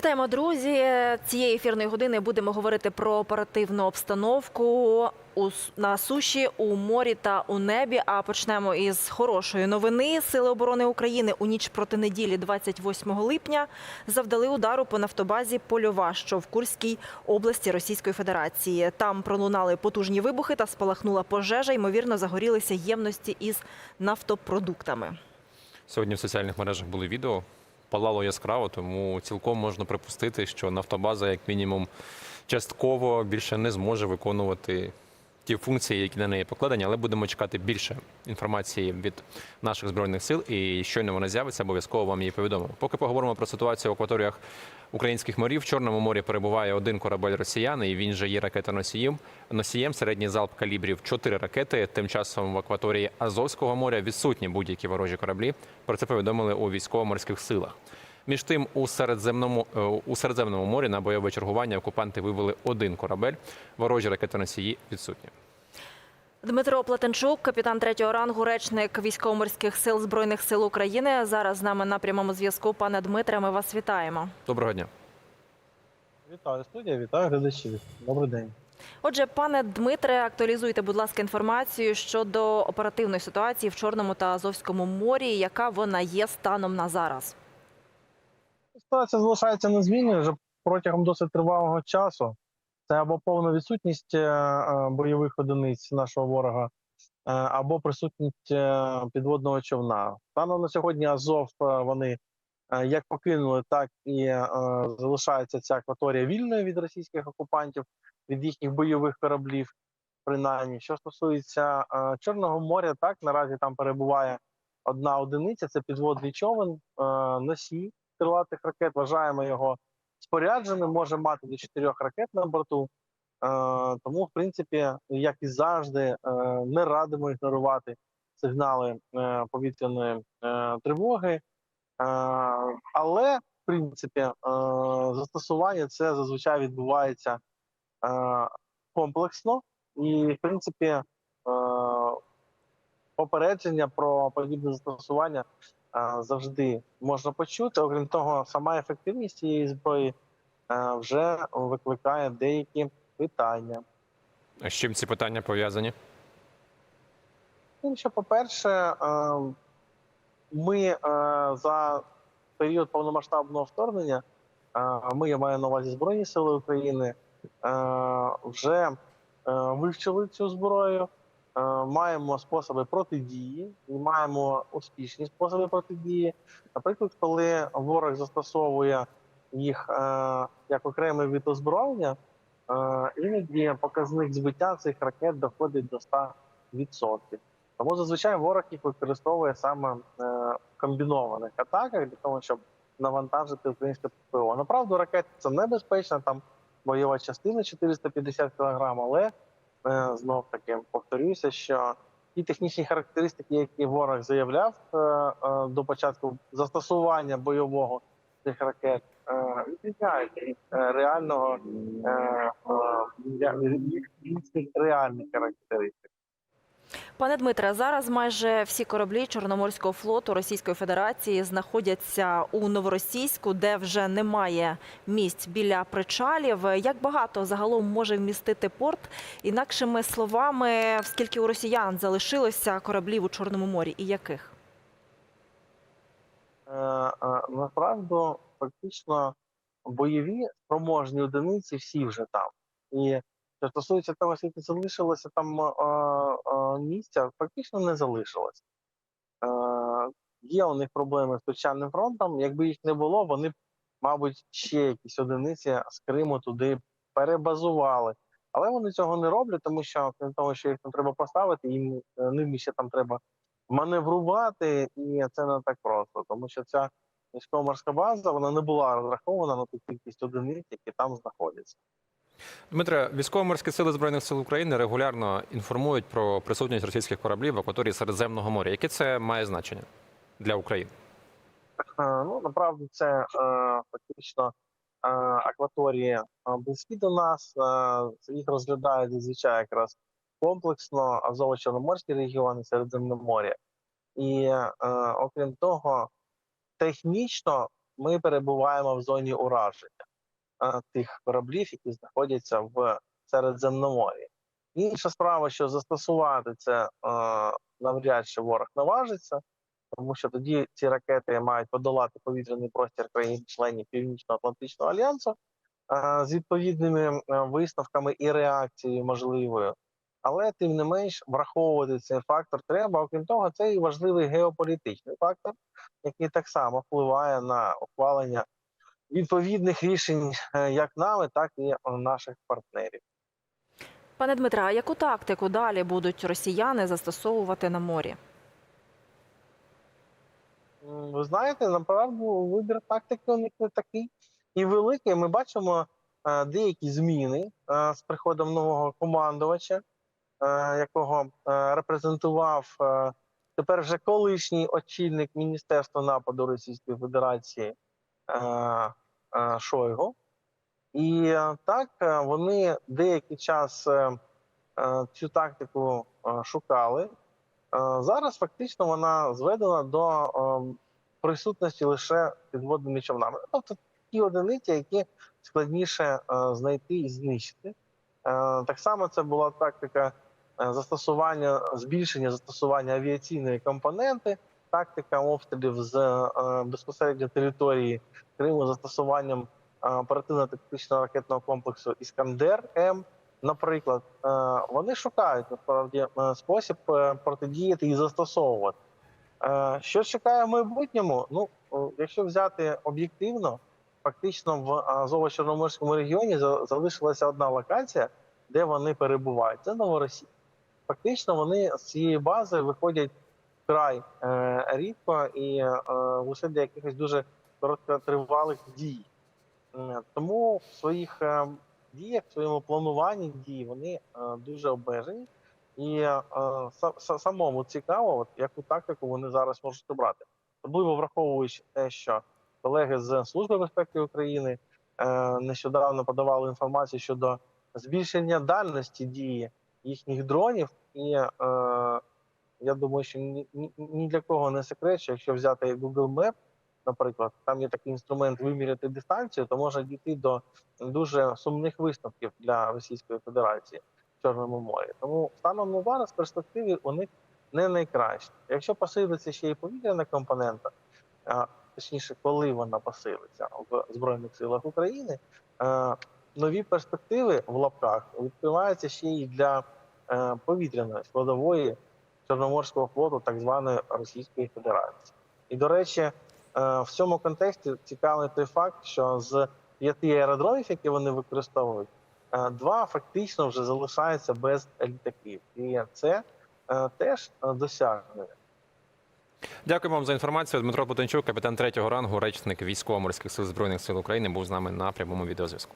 Вітаємо, друзі. Цієї ефірної години будемо говорити про оперативну обстановку на суші, у морі та у небі. А почнемо із хорошої новини. Сили оборони України у ніч проти неділі, 28 липня, завдали удару по нафтобазі Польова, що в Курській області Російської Федерації. Там пролунали потужні вибухи та спалахнула пожежа. Ймовірно, загорілися ємності із нафтопродуктами. Сьогодні в соціальних мережах були відео. Палало яскраво, тому цілком можна припустити, що нафтобаза, як мінімум, частково більше не зможе виконувати ті функції, які на неї покладені, але будемо чекати більше інформації від наших збройних сил. І щойно вона з'явиться, обов'язково вам її повідомимо. Поки поговоримо про ситуацію в акваторіях українських морів. В Чорному морі перебуває один корабель росіян, і він же є ракетоносієм. Носієм середній залп калібрів 4 ракети. Тим часом в акваторії Азовського моря відсутні будь-які ворожі кораблі. Про це повідомили у військово-морських силах. Між тим, у середземному е, у середземному морі на бойове чергування окупанти вивели один корабель. Ворожі ракетоносії відсутні. Дмитро Платенчук, капітан третього рангу, речник військово-морських сил збройних сил України. Зараз з нами на прямому зв'язку. Пане Дмитре, ми вас вітаємо. Доброго дня. Вітаю студія, вітаю глядачів. Добрий день. Отже, пане Дмитре, актуалізуйте, будь ласка, інформацію щодо оперативної ситуації в Чорному та Азовському морі. Яка вона є станом на зараз? Ситуація залишається незмінною вже протягом досить тривалого часу. Це або повна відсутність е, е, бойових одиниць нашого ворога, е, або присутність підводного човна. Станом на сьогодні Азов вони як покинули, так і залишається ця акваторія вільною від російських окупантів, від їхніх бойових кораблів. Принаймні, що стосується Чорного моря, так наразі там перебуває одна одиниця. Це підводний човен носій крилатих ракет. Вважаємо його спорядженим, може мати до чотирьох ракет на борту. Е, тому, в принципі, як і завжди, не радимо ігнорувати сигнали е, повітряної е, тривоги. Але, в принципі, застосування це зазвичай відбувається комплексно, і, в принципі, попередження про подібне застосування завжди можна почути. Окрім того, сама ефективність цієї зброї е, вже викликає деякі питання. А з чим ці питання пов'язані? Тим, що, по-перше, е, ми е, за період повномасштабного вторгнення, е, ми, я маю на увазі Збройні Сили України, е, вже е, вивчили цю зброю, е, маємо способи протидії, і маємо успішні способи протидії. Наприклад, коли ворог застосовує їх е, як окремий вид озброєння, е, іноді показник збиття цих ракет доходить до 100%. Тому зазвичай ворог їх використовує саме е, в комбінованих атаках для того, щоб навантажити українське ППО. Направду, ракети це небезпечна, там бойова частина 450 кг, але е, знов таки повторюся, що ті технічні характеристики, які ворог заявляв е, е, до початку застосування бойового цих ракет, е, відрізняються від е, реального е, е, реальних характеристик. Пане Дмитре, зараз майже всі кораблі Чорноморського флоту Російської Федерації знаходяться у Новоросійську, де вже немає місць біля причалів. Як багато загалом може вмістити порт? Інакшими словами, скільки у росіян залишилося кораблів у Чорному морі і яких? Е, е, Направду, фактично, бойові спроможні одиниці всі вже там. І що стосується того, скільки залишилося там е, е, місця, фактично не залишилось. Е, Є у них проблеми з півчаним фронтом. Якби їх не було, вони мабуть, ще якісь одиниці з Криму туди перебазували. Але вони цього не роблять, тому що крім того, що їх там треба поставити, їм ними ще там треба маневрувати, і це не так просто, тому що ця військово-морська база вона не була розрахована на ту кількість одиниць, які там знаходяться. Дмитре, військово-морські сили збройних сил України регулярно інформують про присутність російських кораблів в акваторії Середземного моря. Яке це має значення для України? Е, Ну направду це е, фактично е, акваторії близькі до нас. Їх розглядають зазвичай якраз комплексно Азово-Чорноморський регіон і Середземномор'я. І е, окрім того, технічно ми перебуваємо в зоні ураження тих кораблів, які знаходяться в Середземномор'ї. Інша справа, що застосувати це навряд чи ворог наважиться, тому що тоді ці ракети мають подолати повітряний простір країн-членів Північно-Атлантичного альянсу з відповідними висновками і реакцією можливою. Але тим не менш враховувати цей фактор треба. Окрім того, це і важливий геополітичний фактор, який так само впливає на ухвалення відповідних рішень е, як нами, так і е, наших партнерів. Пане Дмитре, а яку тактику далі будуть росіяни застосовувати на морі? Ви знаєте, направду вибір тактики у них не такий і великий. Ми бачимо е, деякі зміни з приходом нового командувача, якого репрезентував тепер вже колишній очільник Міністерства нападу Російської Федерації Шойгу. І е, так е, вони деякий час е, е, цю тактику е, шукали. Е, Зараз фактично вона зведена до е, присутності лише підводними човнами. Тобто ті одиниці, які складніше е, знайти і знищити. Е, Так само це була тактика е, застосування, збільшення застосування авіаційної компоненти, тактика обстрілів з е, безпосередньо території Криму застосуванням е, оперативно-тактичного ракетного комплексу Іскандер М. Наприклад, е, вони шукають насправді спосіб протидіяти і застосовувати. Що чекає в майбутньому? Ну, якщо взяти об'єктивно, фактично в Азово-Чорноморському регіоні за- залишилася одна локація, де вони перебувають. Це Новоросія. Фактично, вони з цієї бази виходять вкрай е, рідко і е, лише для якихось дуже короткотривалих дій. Е, Тому в своїх е, діях, в своєму плануванні дій вони е, дуже обмежені. І е, са- са- самому цікаво, от яку тактику вони зараз можуть обрати, особливо враховуючи те, що колеги з Служби безпеки України е, нещодавно подавали інформацію щодо збільшення дальності дії їхніх дронів, і е, я думаю, що ні, ні, для кого не секрет, що якщо взяти Google Map, наприклад, там є такий інструмент виміряти дистанцію, то можна дійти до дуже сумних висновків для Російської Федерації в Чорному морі. Тому станом на зараз перспективи у них не найкращі. Якщо посилиться ще і повітряна компонента, точніше, коли вона посилиться в Збройних силах України, нові перспективи в лапках відкриваються ще й для е, повітряної складової Чорноморського флоту, так званої Російської Федерації. І до речі, е, в цьому контексті цікавий той факт, що з п'яти аеродромів, які вони використовують, е, два фактично вже залишаються без літаків, і це е, теж досягнення. Дякую вам за інформацію. Дмитро Потенчук, капітан третього рангу, речник військово-морських сил збройних сил України, був з нами на прямому відеозв'язку.